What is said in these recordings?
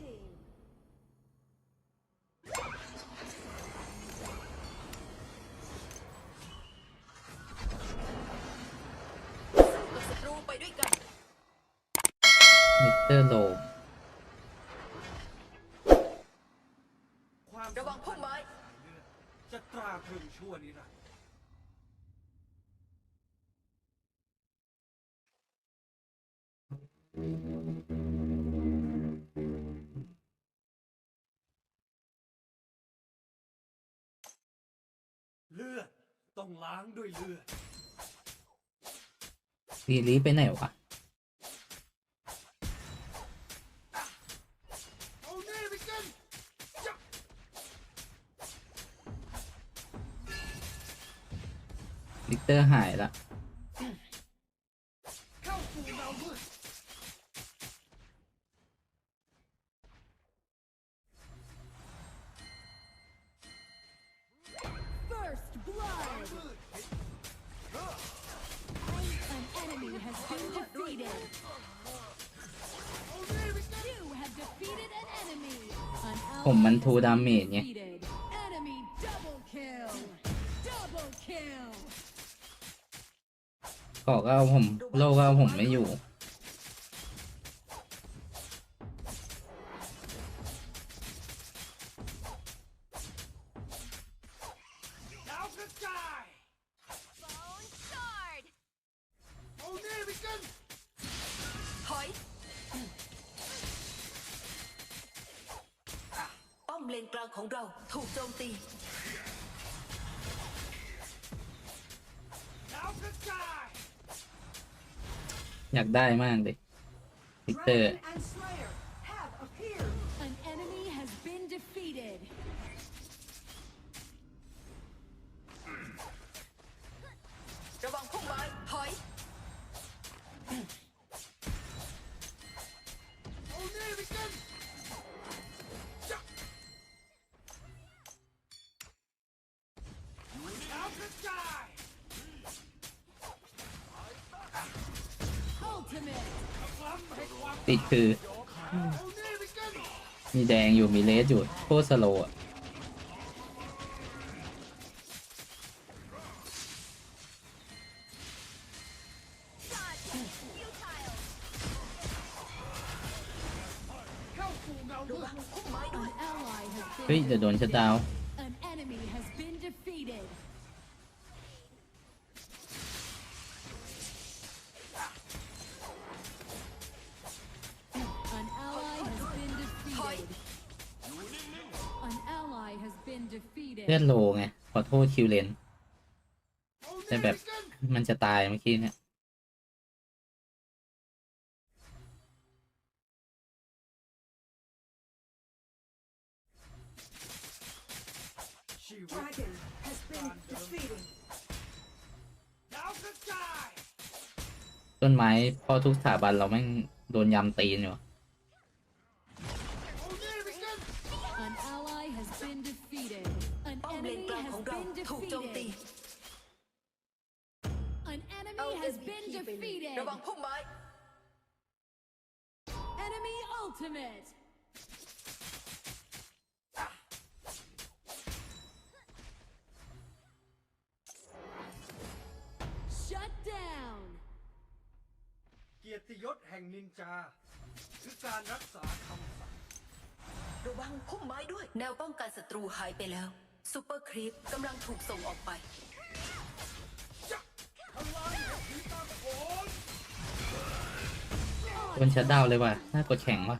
team. มิเตอร์โลความระวังพุ่มไม้จะตราตรึงชั่วนิรันดร์ เลือดต้องล้างด้วยเลือดซีรีส์ไปไหนวะเอาแน่ไปกันจับมิเตอร์หายละ ผมมัน ally ทู has ดา been เมจไง defeated. Enemy double kill. Double kill. เกาะก็เอาผม โลก็เอาผมไม่อยู่ มตีดาวกระจายอยากได้มากเลยมิเตอร์ ติดคือ มีแดงอยู่มีเลสอยู่โคตรสโลว์อะเข้าสู่เงาระเฮ้ย been เดี๋ยวโดนชัดดาวน์ เลือดโลไง ขอโทษคิวเลนแต่แบบมันจะตายเมื่อกี้เนี่ยชีวิต Dragon has been defeated. ดาวกระจายต้นไม้พอทุกสถาบันเราแม่งโดนยำตีนอยู่ has been ระวัง defeated. พุ่มไม้ Enemy ultimate. Shut down. เกียรติยศแห่งนินจา คือการรักษาคำสั่งระวังพุ่มไม้ด้วย แนวป้องกันศัตรูหายไปแล้วซูเปอร์ครีปกำลังถูกส่งออกไป คนชัดดาวเลยว่ะน่ากดแข่งว่ะ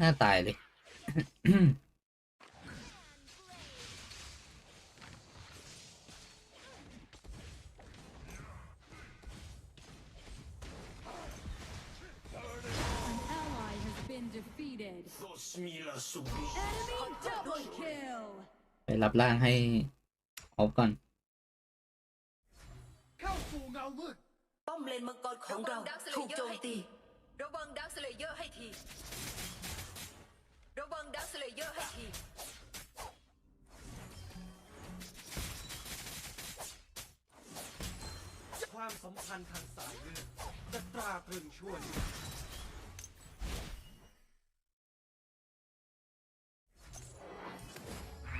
น่าตายเลยไปรับร่างให้ออฟก่อน สู่เงามืดป้อมเลนมังกรของเราถูกโจมตี ระวังดักสเลเยอร์ให้ที ระวังดักสเลเยอร์ให้ที ความสัมพันธ์ทางสายเลือดจะตราตรึงชั่วนิรันดร์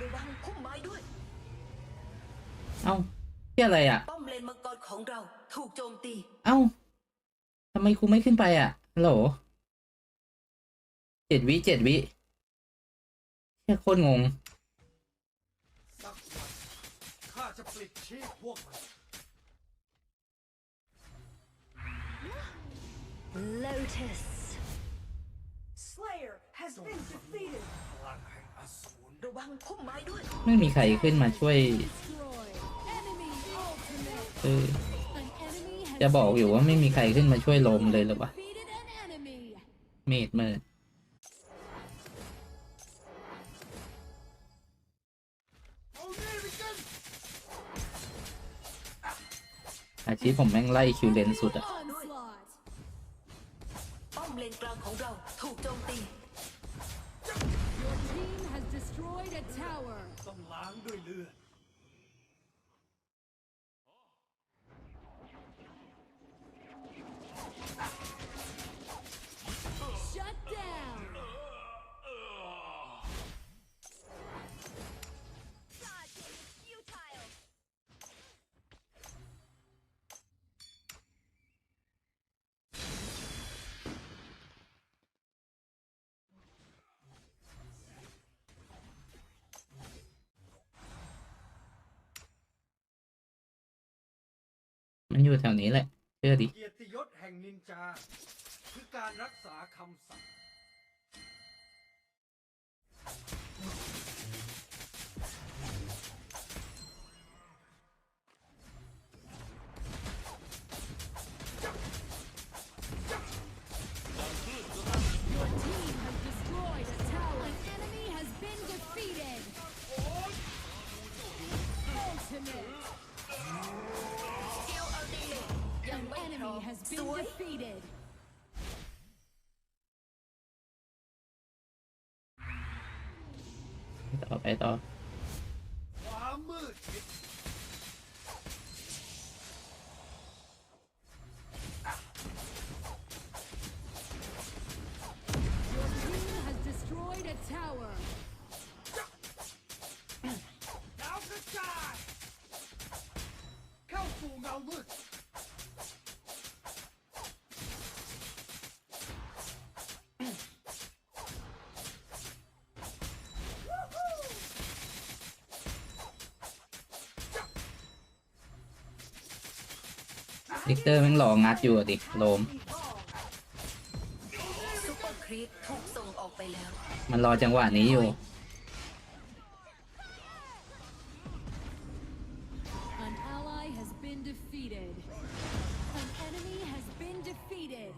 ระวังพุ่มไม้ด้วย เอ้าเที่ยอะไรอะ ป้อมเลนมังกร ของเราถูกโจมตี เอ้าทำไมกูไม่ขึ้นไปอะฮัลโหลเจ็ดวิเจ็ดวิเที่ยโคตรงงสักวันข้าจะปลิดชีพพวกมัน Lotus. Slayer has been defeated. พลังแห่งอสูรระวังพุ่มไม้ด้วย ไม่มีใครขึ้นมาช่วย Destroyed. Enemy ultimate. เออ An enemy has จะบอกอยู่ว่าไม่มีใครขึ้นมาช่วยลมเลยหรือวะ defeated an enemy. เมดเมิดเอาเนวิกันอาชีพผมแม่งไล่คิวเลนสุดอะ Onslaught. ป้อมเลนกลางของเราถูกโจมตี Your team has destroyed a tower. ต้องล้างด้วยเลือด มันอยู่แถวนี้แหละเชื่อดิเกียรติยศแห่งนินจาคือการรักษาคำสั่ง has ส been วย defeated. ต่อ ลิกเตอร์แม่งหล่องัดอยู่อะดิโลม ซุปเปอร์ครีปถูกส่งออกไปแล้ว มันรอจังหวะนี้อยู่ An ally has been defeated. An enemy has been defeated.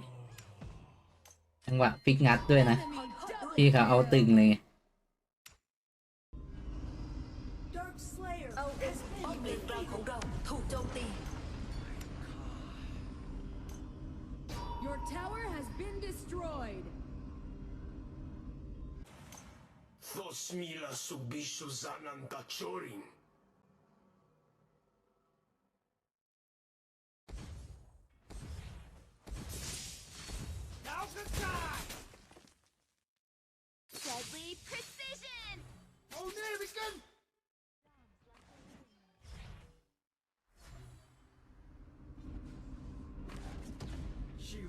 จังหวะฟิกงัดด้วยนะ Enemy double พี่เขาเอาตึงเลย Thos mila subisho zanan tachorin. ดาวกระจาย Deadly precision. เอาเนวิกันชี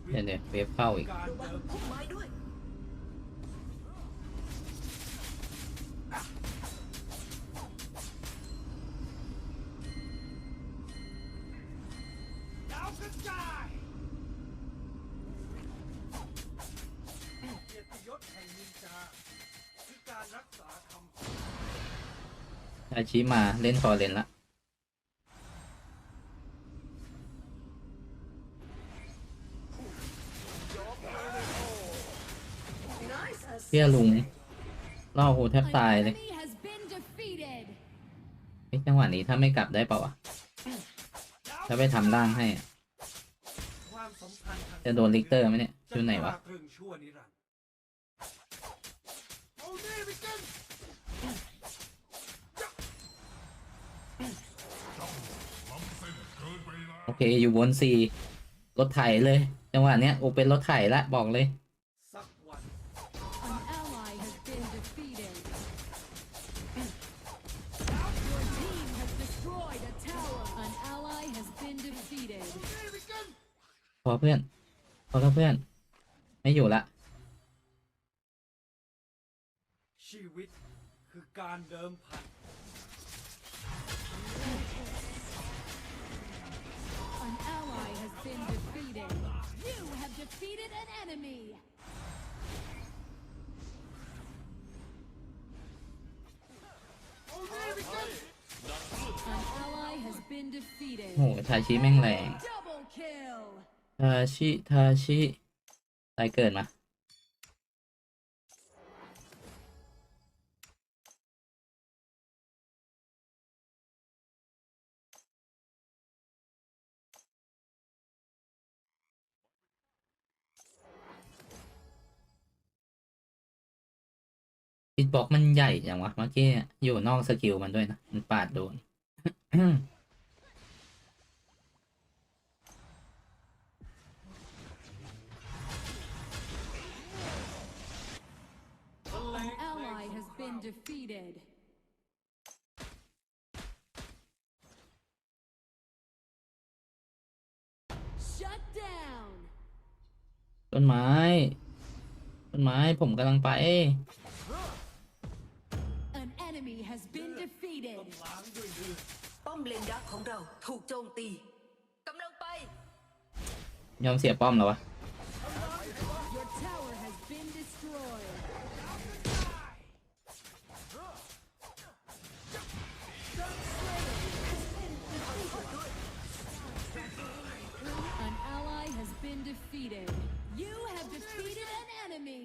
เดี๋ยวเดี๋ยวเวฟเข้าอีกการระวังเดิมพุ่มไม้ด้วยดาวกระจายเกียรติยศแห่งนินจาคือการรักษาคำ อาชีมาเล่นฟอร์เรนละเพี่ยลุงล่อกูแทบตายเลย enemy has been defeated. เอ๊ะจังหวะนี้ถ้าไม่กลับได้เปล่าวะถ้าไปทำร่างให้อะ ความสัมพันธ์ทาง จะโดนลิกเตอร์ไหมเนี่ยอยู่ไหนวะโอเคอยู่บนสี่รถไถเลย จังหวะเนี้ยโอเป็นรถไถละบอกเลยสักวัน An ally has been defeated. Your team has destroyed a tower. An ally has been defeated. พอเพื่อน พอแล้วเพื่อน ไม่อยู่ละชีวิตคือการเดิมพัน An ally has been defeated. You have defeated an enemy. An ally has been defeated. โหทาชิแม่งแรง Double kill. ทาชิทาชิตายเกิดมาอิดบอกมันใหญ่อย่างวะเมื่อกี้อยู่นอกสกิลมันด้วยนะ มันปาดโดน defeated. Shut down. ต้นไม้ ต้นไม้ผมกำลังไป An enemy has been defeated. ล้างด้วยเลือดป้อมเลนดักของเราถูกโจมตีกำลังไป ยอมเสียป้อมแล้ววะ defeated. You have defeated an enemy.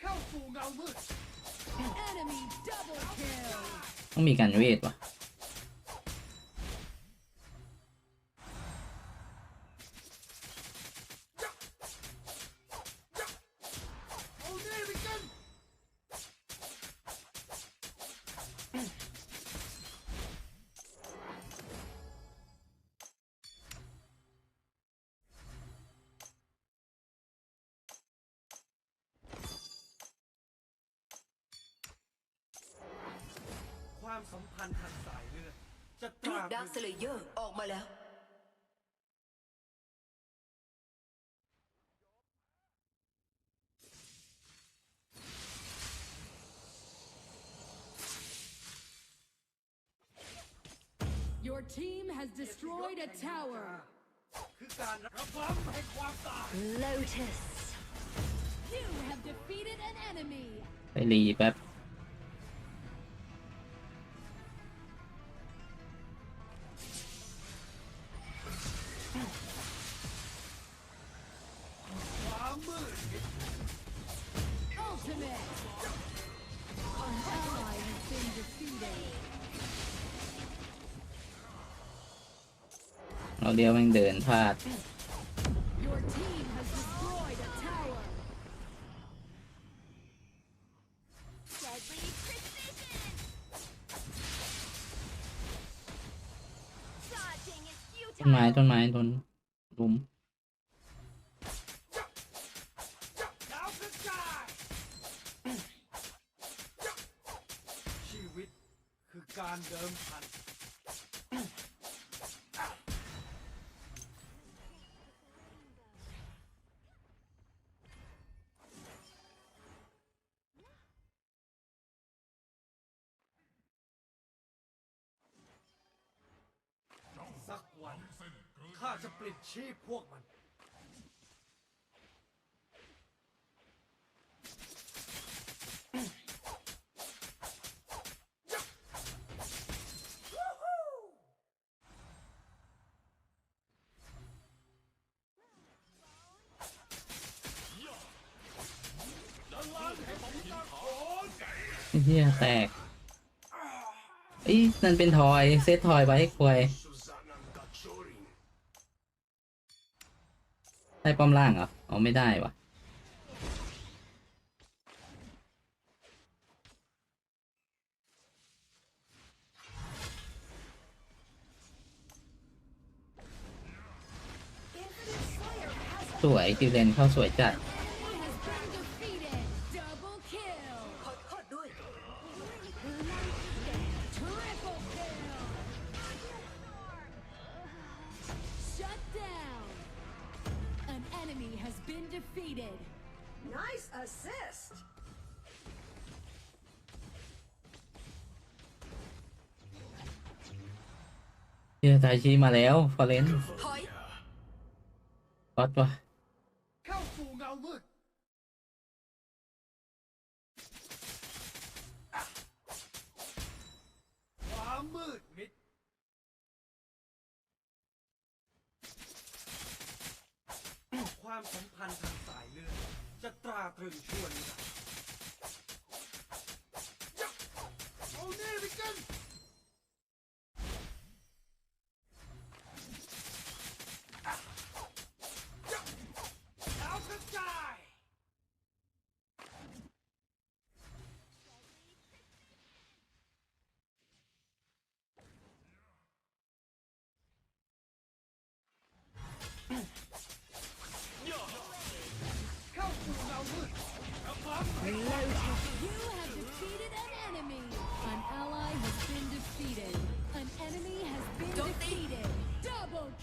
เข้าสู่เงามืด Enemy double kill. ต้องมีการเวทวะ ความสัมพันธ์ทางสายเลือดจะตทูตราบดักสเลเยอร์ออกมาแล้ว Your team has destroyed a tower. คือการระบำแห่งความตาย Lotus. You have defeated an enemy. ไปรีแป๊บ ดินพลาด ต้นไม้ต้นไม้ต้นลุมชีวิตคือการเดิมพัน สักวันข้าจะปลิดชีพพวกมันเฮียแตกอ้นั่นเป็นทอย เซตทอยไว้ให้ควย ใช่ป้อมล่างเหรอเอาไม่ได้วะสวยจิวเลนเข้าสวยจัด เจอตาชีมาแล้ว ฟอเรนถอยก๊อตวะ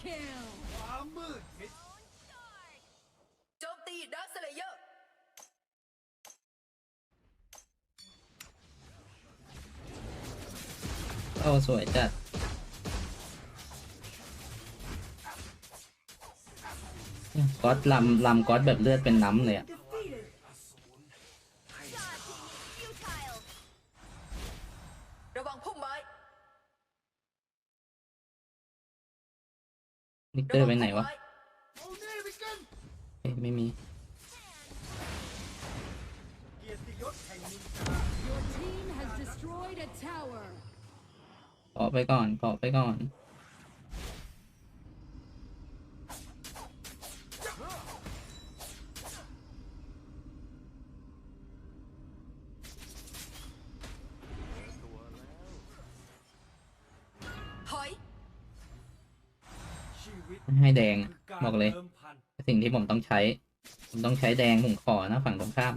kill. ความมืดมิดโจมตีดักสเลเยอร์เข้าสวยจัดก๊อตลำลำก๊อตแบบเลือดเป็นน้ำเลยอะ นิกเตอร์ไปไหนวะเอาเน่ไปกันเอ้ยไม่มีเกียรติยศแห่งนินจา Your team has destroyed a tower. เกาะไปก่อนเกาะไปก่อน ให้แดงบอกเลย สิ่งที่ผมต้องใช้ ผมต้องใช้แดงผมขอนะฝั่งตรงข้าม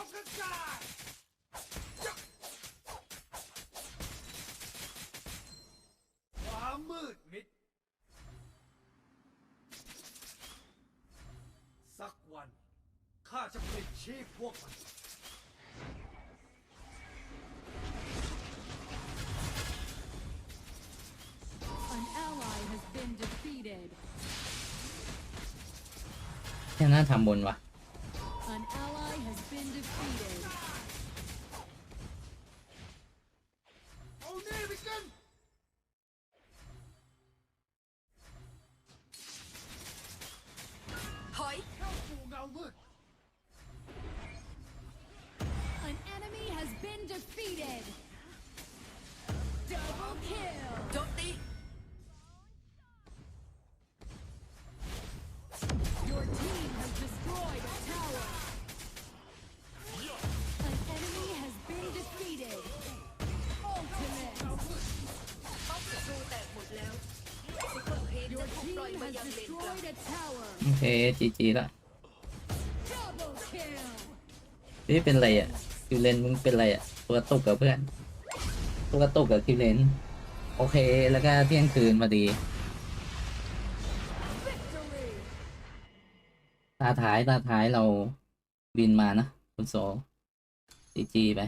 วกระจามืดมิดสักวันข้าจะปลิดชีพพวกมัน น่าทำบนวะ เคจีจีละนี่เป็นไรอะคิวเลนมึงเป็นไรอะตัวตุกกับเพื่อนตัวตุกกับคิวเลนโอเคแล้วก็เที่ยงคืนพอดีตาท้ายตาท้ายเราบินมานะ คุณโซจีจีไป